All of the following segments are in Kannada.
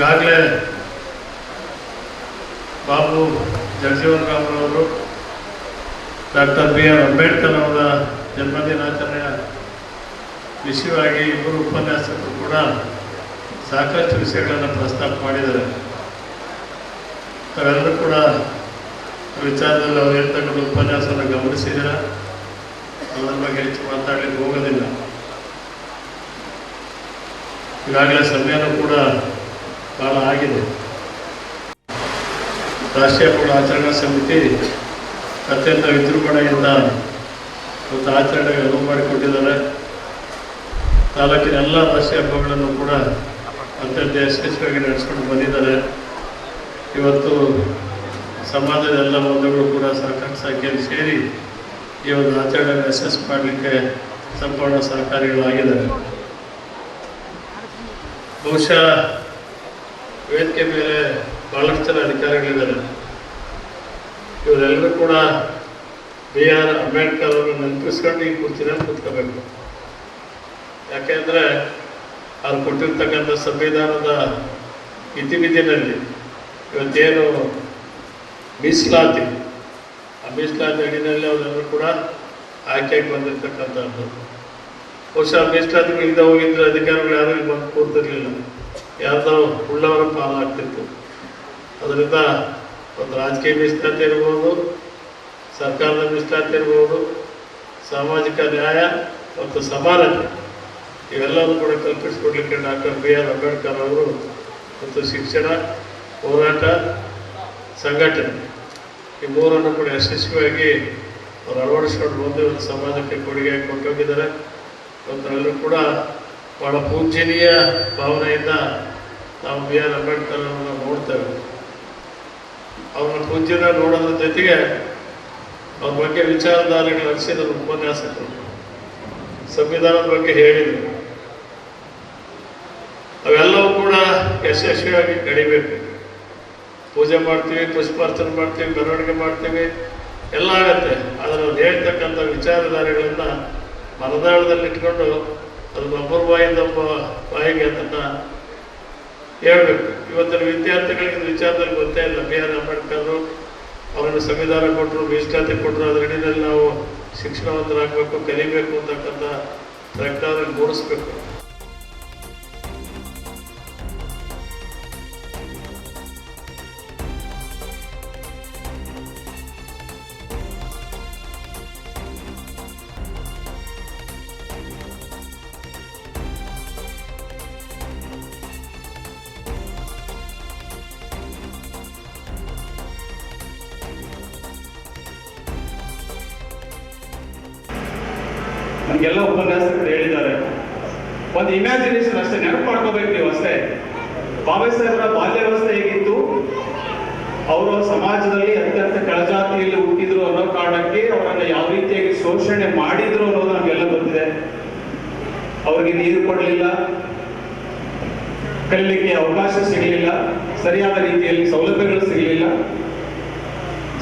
ಈಗಾಗಲೇ ಬಾಬು ಜಗಜೀವನ್ ರಾಮ್ರವರು ಡಾಕ್ಟರ್ ಬಿ ಆರ್ ಅಂಬೇಡ್ಕರ್ ಅವರ ಜನ್ಮದಿನಾಚರಣೆಯ ವಿಷಯವಾಗಿ ಇಬ್ಬರು ಉಪನ್ಯಾಸಕರು ಕೂಡ ಸಾಕಷ್ಟು ವಿಷಯಗಳನ್ನು ಪ್ರಸ್ತಾಪ ಮಾಡಿದ್ದಾರೆ. ತಾವೆಲ್ಲರೂ ಕೂಡ ವಿಚಾರದಲ್ಲಿ ಅವ್ರು ಹೇಳ್ತಕ್ಕಂಥ ಉಪನ್ಯಾಸವನ್ನು ಗಮನಿಸಿದ್ದೀರ? ಅದರ ಬಗ್ಗೆ ಹೆಚ್ಚು ಮಾತಾಡಲಿಕ್ಕೆ ಹೋಗೋದಿಲ್ಲ. ಈಗಾಗಲೇ ಸಮಯನೂ ಕೂಡ ಭಾಳ ಆಗಿದೆ. ರಾಷ್ಟ್ರೀಯ ಕೂಡ ಆಚರಣಾ ಸಮಿತಿ ಅತ್ಯಂತ ವಿಜೃಂಭಣೆಯಿಂದ ಒಂದು ಆಚರಣೆಗೆ ಅನುವು ಮಾಡಿಕೊಟ್ಟಿದ್ದಾರೆ. ತಾಲೂಕಿನ ಎಲ್ಲ ರಾಷ್ಟ್ರೀಯ ಹಬ್ಬಗಳನ್ನು ಕೂಡ ಅತ್ಯಂತ ಯಶಸ್ವಿಯಾಗಿ ನಡೆಸ್ಕೊಂಡು ಬಂದಿದ್ದಾರೆ. ಇವತ್ತು ಸಮಾಜದ ಎಲ್ಲ ಬಂಧುಗಳು ಕೂಡ ಸಾಕಷ್ಟು ಸಂಖ್ಯೆಯಲ್ಲಿ ಸೇರಿ ಈ ಒಂದು ಆಚರಣೆ ಯಶಸ್ಸು ಮಾಡಲಿಕ್ಕೆ ಸಂಪೂರ್ಣ ಸಹಕಾರಿಗಳಾಗಿದ್ದಾರೆ. ಬಹುಶಃ ವೇದಿಕೆ ಮೇಲೆ ಬಹಳಷ್ಟು ಜನ ಅಧಿಕಾರಿಗಳಿದ್ದಾರೆ. ಇವರೆಲ್ಲರೂ ಕೂಡ ಬಿ ಆರ್ ಅಂಬೇಡ್ಕರ್ ಅವರನ್ನು ನೆನಪಿಸ್ಕೊಂಡು ಈ ಕುರ್ಚಿನಲ್ಲಿ ಕೂತ್ಕೋಬೇಕು. ಯಾಕೆಂದರೆ ಅವ್ರು ಕೊಟ್ಟಿರ್ತಕ್ಕಂಥ ಸಂವಿಧಾನದ ಇತಿಮಿತಿನಲ್ಲಿ ಇವತ್ತೇನು ಮೀಸಲಾತಿ, ಆ ಮೀಸಲಾತಿ ಅಡಿನಲ್ಲಿ ಅವರೆಲ್ಲರೂ ಕೂಡ ಆಯ್ಕೆಗೆ ಬಂದಿರ್ತಕ್ಕಂಥದ್ದು. ಬಹುಶಃ ಮೀಸಲಾತಿ ಇಲ್ಲದೆ ಹೋಗಿದ್ರೆ ಅಧಿಕಾರಿಗಳು ಯಾರೂ ಇಲ್ಲಿ ಬಂದು ಕೂರ್ತಿರ್ಲಿಲ್ಲ. ಯಾರ್ದೋ ಉಳ್ಳವರ ಪಾಲಾಗ್ತಿತ್ತು ಅದರಿಂದ ಒಂದು ರಾಜಕೀಯ ಮೀಸಲಾತಿ ಇರ್ಬೋದು, ಸರ್ಕಾರದ ಮೀಸಲಾತಿ ಇರ್ಬೋದು, ಸಾಮಾಜಿಕ ನ್ಯಾಯ ಮತ್ತು ಸಮಾನತೆ ಇವೆಲ್ಲವೂ ಕೂಡ ಕಲ್ಪಿಸಿಕೊಡ್ಲಿಕ್ಕೆ ಡಾಕ್ಟರ್ ಬಿ ಆರ್ ಅಂಬೇಡ್ಕರ್ ಅವರು ಮತ್ತು ಶಿಕ್ಷಣ, ಹೋರಾಟ, ಸಂಘಟನೆ, ಈ ಮೂರನ್ನು ಕೂಡ ಯಶಸ್ವಿಯಾಗಿ ಅವರು ಅಳವಡಿಸ್ಕೊಂಡು ಬಂದು ಒಂದು ಸಮಾಜಕ್ಕೆ ಕೊಡುಗೆ ಕೊಟ್ಟೋಗಿದ್ದಾರೆ. ಮತ್ತು ಎಲ್ಲರೂ ಕೂಡ ಬಹಳ ಪೂಜ್ಯನೀಯ ಭಾವನೆಯಿಂದ ನಾವು ಬಿ ಆರ್ ಅಂಬೇಡ್ಕರ್ ಅವರನ್ನು ನೋಡ್ತೇವೆ. ಅವ್ರನ್ನ ಪೂಜ್ಯನ ನೋಡೋದ್ರ ಜೊತೆಗೆ ಅವ್ರ ಬಗ್ಗೆ ವಿಚಾರಧಾರೆಗಳು ಹರಿಸಿದ್ರು ಉಪನ್ಯಾಸಕರು ಸಂವಿಧಾನದ ಬಗ್ಗೆ ಹೇಳಿದರು. ಅವೆಲ್ಲವೂ ಕೂಡ ಯಶಸ್ವಿಯಾಗಿ ನಡಿಬೇಕು. ಪೂಜೆ ಮಾಡ್ತೀವಿ, ಪುಷ್ಪಾರ್ಚನೆ ಮಾಡ್ತೀವಿ, ಮೆರವಣಿಗೆ ಮಾಡ್ತೀವಿ, ಎಲ್ಲ ಆಗತ್ತೆ. ಆದರೆ ಅವ್ರು ಹೇಳ್ತಕ್ಕಂಥ ವಿಚಾರಧಾರೆಗಳನ್ನು ಮರದಾಳದಲ್ಲಿ ಇಟ್ಕೊಂಡು ಅದನ್ನ ಒಬ್ಬರ ಬಾಯಿಂದ ಒಬ್ಬ ಬಾಯಿಗೆ ಅದನ್ನು ಹೇಳ್ಬೇಕು. ಇವತ್ತಿನ ವಿದ್ಯಾರ್ಥಿಗಳಿಗೆ ವಿಚಾರದಲ್ಲಿ ಗೊತ್ತೇ ಇಲ್ಲ. ಬಿ ಆರ್ ಅಂಬೇಡ್ಕರ್ ಅವರನ್ನು ಸಂವಿಧಾನ ಕೊಟ್ಟರು ಮೀಸಲಾತಿ ಕೊಟ್ಟರು ಅದರ ನಾವು ಶಿಕ್ಷಣವಂತರಾಗಬೇಕು, ಕಲಿಬೇಕು ಅಂತಕ್ಕಂಥ ಪ್ರಜ್ಞಾನ ಮೂಡಿಸ್ಬೇಕು. ನಮಗೆಲ್ಲ ಉಪನ್ಯಾಸಕರು ಹೇಳಿದ್ದಾರೆ. ಒಂದು ಇಮ್ಯಾಜಿನೇಷನ್ ಅಷ್ಟೇ, ನೆನಪು ಮಾಡ್ಕೋಬೇಕು ನೀವು ಅಷ್ಟೇ. ಬಾಬೆ ಸಾಹೇಬರ ಬಾಲ್ಯಾವಸ್ಥೆ ಹೇಗಿತ್ತು? ಅವರು ಸಮಾಜದಲ್ಲಿ ಅತ್ಯಂತ ಕೆಳಜಾತಿಯಲ್ಲಿ ಹುಟ್ಟಿದ್ರು ಅನ್ನೋ ಕಾರಣಕ್ಕೆ ಅವರನ್ನು ಯಾವ ರೀತಿಯಾಗಿ ಶೋಷಣೆ ಮಾಡಿದ್ರು ಅನ್ನೋದು ನಮಗೆಲ್ಲ ಗೊತ್ತಿದೆ. ಅವರಿಗೆ ನೀರು ಕೊಡಲಿಲ್ಲ, ಕಲಿಲಿಕ್ಕೆ ಅವಕಾಶ ಸಿಗಲಿಲ್ಲ, ಸರಿಯಾದ ರೀತಿಯಲ್ಲಿ ಸೌಲಭ್ಯಗಳು ಸಿಗಲಿಲ್ಲ.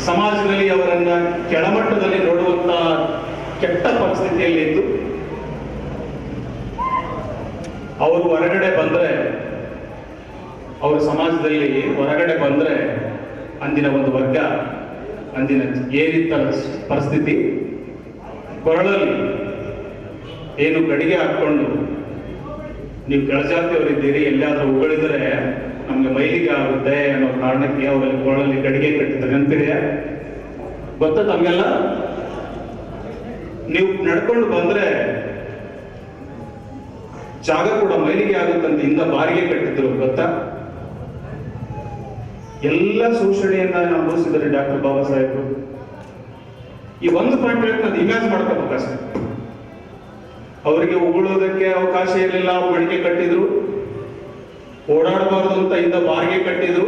ಸಮಾಜದಲ್ಲಿ ಅವರನ್ನ ಕೆಳಮಟ್ಟದಲ್ಲಿ ನೋಡುವಂತ ಕೆಟ್ಟ ಪರಿಸ್ಥಿತಿಯಲ್ಲಿ ಇದ್ದು ಅವರು ಹೊರಗಡೆ ಬಂದ್ರೆ, ಅವರು ಸಮಾಜದಲ್ಲಿ ಹೊರಗಡೆ ಬಂದ್ರೆ ಅಂದಿನ ಒಂದು ವರ್ಗ, ಅಂದಿನ ಏನಿತ್ತ ಪರಿಸ್ಥಿತಿ ಕೊರಳಲ್ಲಿ ಏನು ಗಡಿಗೆ ಹಾಕ್ಕೊಂಡು ನೀವು ಕೆಳಜಾತಿಯವರಿದ್ದೀರಿ ಎಲ್ಲಾದ್ರೂ ಉಗಳಿದ್ರೆ ನಮ್ಗೆ ಮೈಲಿಗೆ ಆಗುತ್ತೆ ಅನ್ನೋ ಕಾರಣಕ್ಕೆ ಅವರಲ್ಲಿ ಕೊರಳಲ್ಲಿ ಗಡಿಗೆ ಕಟ್ಟಿದ್ರೆ ಅಂತೀರಿ ಗೊತ್ತ ತಮಗೆಲ್ಲ ನೀವು ನಡ್ಕೊಂಡು ಬಂದ್ರೆ ಜಾಗ ಕೂಡ ಮೈಲಿಗೆ ಆಗುತ್ತಂತ, ಇಂದ ಬಾರಿಗೆ ಕಟ್ಟಿದ್ರು, ಗೊತ್ತಾ? ಎಲ್ಲ ಶೋಷಣೆಯನ್ನ ಅನುಭವಿಸಿದ್ದಾರೆ ಡಾಕ್ಟರ್ ಬಾಬಾ ಸಾಹೇಬ್ರು. ಈ ಒಂದು ಪಾಯಿಂಟ್ ಹೇಳ್ಕೊಂಡು ಇಮ್ಯಾಜ್ ಮಾಡ್ಕೋಬೇಕಷ್ಟೆ ಅವರಿಗೆ ಉಗುಳೋದಕ್ಕೆ ಅವಕಾಶ ಇರಲಿಲ್ಲ ಮಡಿಕೆ ಕಟ್ಟಿದ್ರು. ಓಡಾಡಬಾರ್ದು ಅಂತ ಇಂದ ಬಾರಿಗೆ ಕಟ್ಟಿದ್ರು.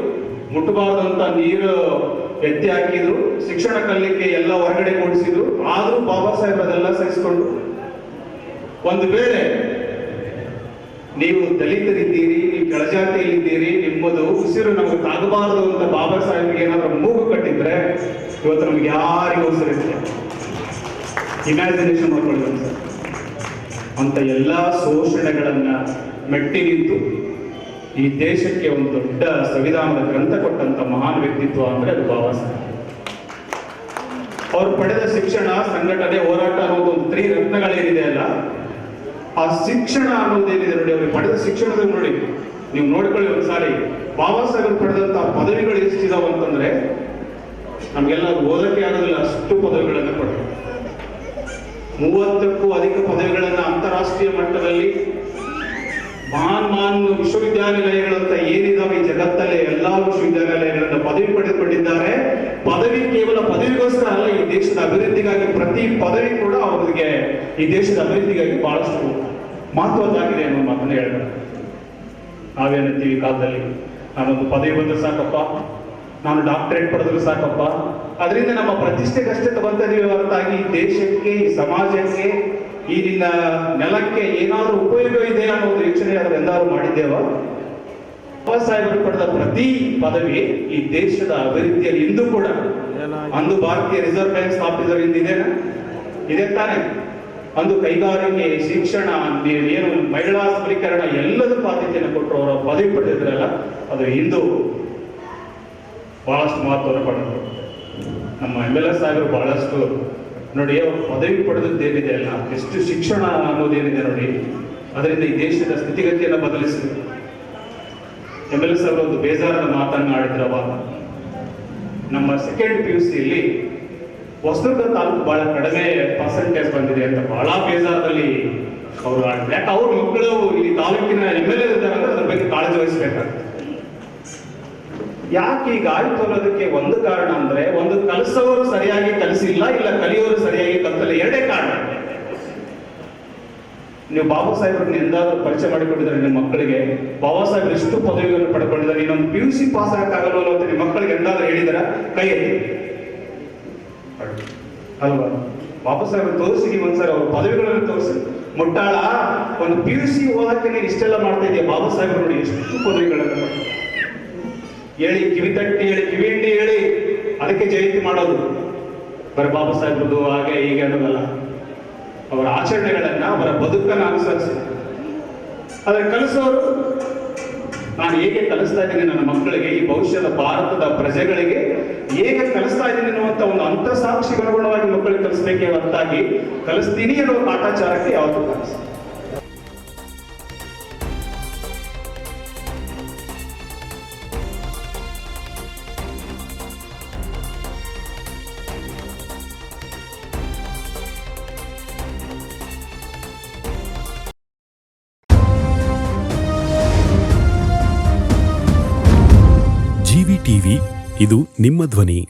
ಮುಟ್ಟಬಾರ್ದು ಅಂತ ನೀರು ಎತ್ತಿ ಹಾಕಿದ್ರು, ಶಿಕ್ಷಣ ಕಲಿಕೆ ಎಲ್ಲ ಹೊರಗಡೆ ಕೊಡಿಸಿದ್ರು. ಆದರೂ ಬಾಬಾ ಸಾಹೇಬ್ ಅದೆಲ್ಲ ಸಹಿಸಿಕೊಂಡ್ರು ಒಂದು ವೇಳೆ ನೀವು ದಲಿತರಿದ್ದೀರಿ, ನೀವು ಕೆಳಜಾತಿಯಲ್ಲಿದ್ದೀರಿ, ನಿಮ್ಮದು ಉಸಿರು ನಮಗೆ ತಾಗಬಾರದು ಅಂತ ಬಾಬಾ ಸಾಹೇಬ್ಗೆ ಏನಾದ್ರೂ ಮೂಗು ಕಟ್ಟಿದ್ರೆ, ಇವತ್ತು ನಮ್ಗೆ ಯಾರಿಗೂ ಉಸಿರಿಲ್ಲ ಇಮ್ಯಾಜಿನೇಷನ್ ಮಾಡ್ಕೊಳ್ತಾರೆ ಅಂತ ಎಲ್ಲ ಶೋಷಣೆಗಳನ್ನ ಮೆಟ್ಟಿ ನಿಂತು ಈ ದೇಶಕ್ಕೆ ಒಂದು ದೊಡ್ಡ ಸಂವಿಧಾನದ ಗ್ರಂಥ ಕೊಟ್ಟಂತ ಮಹಾನ್ ವ್ಯಕ್ತಿತ್ವ ಅಂದ್ರೆ ಅದು ಬಾಬಾ ಸಾಹೇಬ್. ಅವ್ರು ಪಡೆದ ಶಿಕ್ಷಣ, ಸಂಘಟನೆ, ಹೋರಾಟ ಅನ್ನೋದು ಒಂದು ತ್ರೀ ರತ್ನಗಳೇನಿದೆ ಅಲ್ಲ, ಆ ಶಿಕ್ಷಣ ಅನ್ನೋದೇನಿದೆ ನೋಡಿ ಅವ್ರಿಗೆ ಪಡೆದ ಶಿಕ್ಷಣದ ನೋಡಿ, ನೀವು ನೋಡ್ಕೊಳ್ಳಿ ಒಂದ್ಸಾರಿ. ಬಾಬಾ ಸಾಹೇಬ್ ಪಡೆದಂತ ಪದವಿಗಳು ಎಷ್ಟಿದಾವ ಅಂತಂದ್ರೆ ನಮ್ಗೆಲ್ಲ ಓದಕ್ಕೆ ಆಗೋದಿಲ್ಲ, ಅಷ್ಟು ಪದವಿಗಳನ್ನು ಪಡೆದ ಮೂವತ್ತಕ್ಕೂ ಅಧಿಕ ಪದವಿಗಳನ್ನ ಅಂತಾರಾಷ್ಟ್ರೀಯ ಮಟ್ಟದಲ್ಲಿ ಮಹಾನ್ ಮಹಾನ್ ವಿಶ್ವವಿದ್ಯಾನಿಲಯಗಳಂತ ಏನಿದಾವೆ ಈ ಜಗತ್ತಲ್ಲೇ ಎಲ್ಲಾ ವಿಶ್ವವಿದ್ಯಾನಿಲಯಗಳನ್ನ ಪದವಿ ಪಡೆದುಕೊಂಡಿದ್ದಾರೆ. ಪದವಿ ಕೇವಲ ಪದವಿಗೋಸ್ಕರ ಅಲ್ಲ, ಈ ದೇಶದ ಅಭಿವೃದ್ಧಿಗಾಗಿ ಪ್ರತಿ ಪದವಿ ಕೂಡ ಅವರಿಗೆ ಈ ದೇಶದ ಅಭಿವೃದ್ಧಿಗಾಗಿ ಬಹಳಷ್ಟು ಮಹತ್ವದ್ದಾಗಿದೆ ಅನ್ನೋ ಮಾತನ್ನ ಹೇಳಬೇಕು. ನಾವೇನಂತೀವಿ ಕಾಲದಲ್ಲಿ. ನಾನೊಂದು ಪದವಿ ಬಂದ್ರೆ ಸಾಕಪ್ಪ. ನಾನು ಡಾಕ್ಟರೇಟ್ ಪಡೆದ್ರು ಸಾಕಪ್ಪ. ಅದರಿಂದ ನಮ್ಮ ಪ್ರತಿಷ್ಠೆಗಷ್ಟೇ ತಗೊಂತ ಇದೀವಿ ಹೊರತಾಗಿ ದೇಶಕ್ಕೆ, ಈ ಸಮಾಜಕ್ಕೆ ಈ ನೆಲಕ್ಕೆ ಏನಾದರೂ ಉಪಯೋಗ ಇದೆ ಅನ್ನೋ ಒಂದು ಯೋಚನೆ ಎಲ್ಲರೂ ಮಾಡಿದ್ದೇವ? ಬಾಬಾ ಸಾಹೇಬರು ಪಡೆದ ಪ್ರತಿ ಪದವಿ ಈ ದೇಶದ ಅಭಿವೃದ್ಧಿಯಲ್ಲಿ ಇಂದು ಕೂಡ ಅಂದು ಭಾರತೀಯ ರಿಸರ್ವ್ ಬ್ಯಾಂಕ್ ಸ್ಥಾಪಿಸಿದ್ರು ಇಂದಿದೆ ಇದೆ ತಾನೆ. ಅಂದು ಕೈಗಾರಿಕೆ, ಶಿಕ್ಷಣ ಏನು ಮಹಿಳಾ ಸಬಲೀಕರಣ ಎಲ್ಲದಕ್ಕೂ ಆದ್ಯತೆಯನ್ನು ಕೊಟ್ಟರು ಅವರ ಪದವಿ ಪಡೆದಿದ್ರಲ್ಲ, ಅದು ಇಂದು ಬಹಳಷ್ಟು ಮಹತ್ವವನ್ನು ಪಡೆದರು ನಮ್ಮ ಎಂ ಎಲ್ ಎ ಸಾಹೇಬರು ಬಹಳಷ್ಟು ನೋಡಿ ಅವರು ಪದವಿ ಪಡೆದದ್ದೇನಿದೆ ಅಲ್ಲ? ಎಷ್ಟು ಶಿಕ್ಷಣ ಅನ್ನೋದೇನಿದೆ ನೋಡಿ? ಅದರಿಂದ ಈ ದೇಶದ ಸ್ಥಿತಿಗತಿಯನ್ನು ಬದಲಿಸಿದೆ ಎಂ ಎಲ್ ಎಸ್ ಅವರು ಒಂದು ಬೇಜಾರದ ಮಾತನ್ನು ಆಡಿದ್ರು ನಮ್ಮ ಸೆಕೆಂಡ್ ಪಿ ಯು ಸಿಯಲ್ಲಿ ಹೊಸದುರ್ಗ ತಾಲೂಕು ಬಹಳ ಕಡಿಮೆ ಪರ್ಸೆಂಟೇಜ್ ಬಂದಿದೆ ಅಂತ ಬಹಳ ಬೇಜಾರದಲ್ಲಿ ಅವರು ಆಡಿದ್ರು. ಯಾಕೆ ಅವ್ರ ಮಕ್ಕಳು ಈ ತಾಲೂಕಿನ ಎಂ ಎಲ್ ಎ ಇದ್ದಾರೆ ಅಂದ್ರೆ ಅದ್ರ ಬಗ್ಗೆ ಕಾಳಜಿ ವಹಿಸ್ಬೇಕಾಗ್ತದೆ. ಯಾಕೆ ಈ ಗಾಳಿ ತೋರೋದಕ್ಕೆ ಒಂದು ಕಾರಣ ಅಂದ್ರೆ ಒಂದು ಕಲಿಸೋರು ಸರಿಯಾಗಿ ಕಲಿಸಿಲ್ಲ, ಇಲ್ಲ ಕಲಿಯೋರು ಸರಿಯಾಗಿ ಕಲಿಸಲ್ಲ, ಎರಡೇ ಕಾರಣ. ನೀವು ಬಾಬಾ ಸಾಹೇಬ್ರನ್ನ ಎಂದಾದ್ರೂ ಪರಿಚಯ ಮಾಡಿಕೊಂಡಿದ್ದಾರೆ ನಿಮ್ಮ ಮಕ್ಕಳಿಗೆ. ಬಾಬಾ ಸಾಹೇಬ್ರು ಎಷ್ಟು ಪದವಿಗಳನ್ನು ಪಡ್ಕೊಂಡಿದ್ದಾರೆ. ಇನ್ನೊಂದು ಪಿ ಯು ಸಿ ಪಾಸ್ ಆಗಕ್ಕಾಗಲ್ಲ ಅಂತ ನಿಮ್ಮ ಮಕ್ಕಳಿಗೆ ಎಂದಾದ್ರೂ ಹೇಳಿದಾರ? ಕೈ ಎತ್ತಿ ಅಲ್ವಾ? ಬಾಬಾ ಸಾಹೇಬ್ ತೋರಿಸಿ ಒಂದ್ಸರಿ ಅವ್ರ ಪದವಿಗಳನ್ನು ತೋರಿಸಿ. ಮುಟ್ಟಾಳ, ಒಂದು ಪಿ ಯು ಸಿ ಓದಕ್ಕೆ ನೀನು ಇಷ್ಟೆಲ್ಲ ಮಾಡ್ತಾ ಇದೆಯಾ? ಬಾಬಾ ಸಾಹೇಬ್ ನೋಡಿ ಎಷ್ಟು ಪದವಿಗಳನ್ನು. ಹೇಳಿ, ಕಿವಿ ತಟ್ಟಿ ಹೇಳಿ, ಕಿವಿ ಹಿಂಡಿ ಹೇಳಿ, ಅದಕ್ಕೆ ಜಯಂತಿ ಮಾಡೋದು. ಬರೀ ಬಾಬಾ ಸಾಹೇಬ್ರದ್ದು ಹಾಗೆ ಹೀಗೆ ಅನ್ನೋದಲ್ಲ. ಅವರ ಆಚರಣೆಗಳನ್ನ, ಅವರ ಬದುಕನ್ನು ಅನುಸರಿಸಿ. ಅದರ ಕಲಿಸೋರು, ನಾನು ಹೇಗೆ ಕಲಿಸ್ತಾ ಇದ್ದೀನಿ ನನ್ನ ಮಕ್ಕಳಿಗೆ, ಈ ಭವಿಷ್ಯದ ಭಾರತದ ಪ್ರಜೆಗಳಿಗೆ ಹೇಗೆ ಕಲಿಸ್ತಾ ಇದ್ದೀನಿ ಅನ್ನುವಂಥ ಒಂದು ಅಂತಸಾಕ್ಷಿಗೆ ಅನುಗುಣವಾಗಿ ಮಕ್ಕಳಿಗೆ ಕಲಿಸ್ಬೇಕೇ ಹೊರತಾಗಿ ಕಲಿಸ್ತೀನಿ ಅನ್ನೋ ಕಾಟಾಚಾರಕ್ಕೆ ಯಾವುದು ಕಲಿಸಿ. ಇದು ನಿಮ್ಮ ಧ್ವನಿ.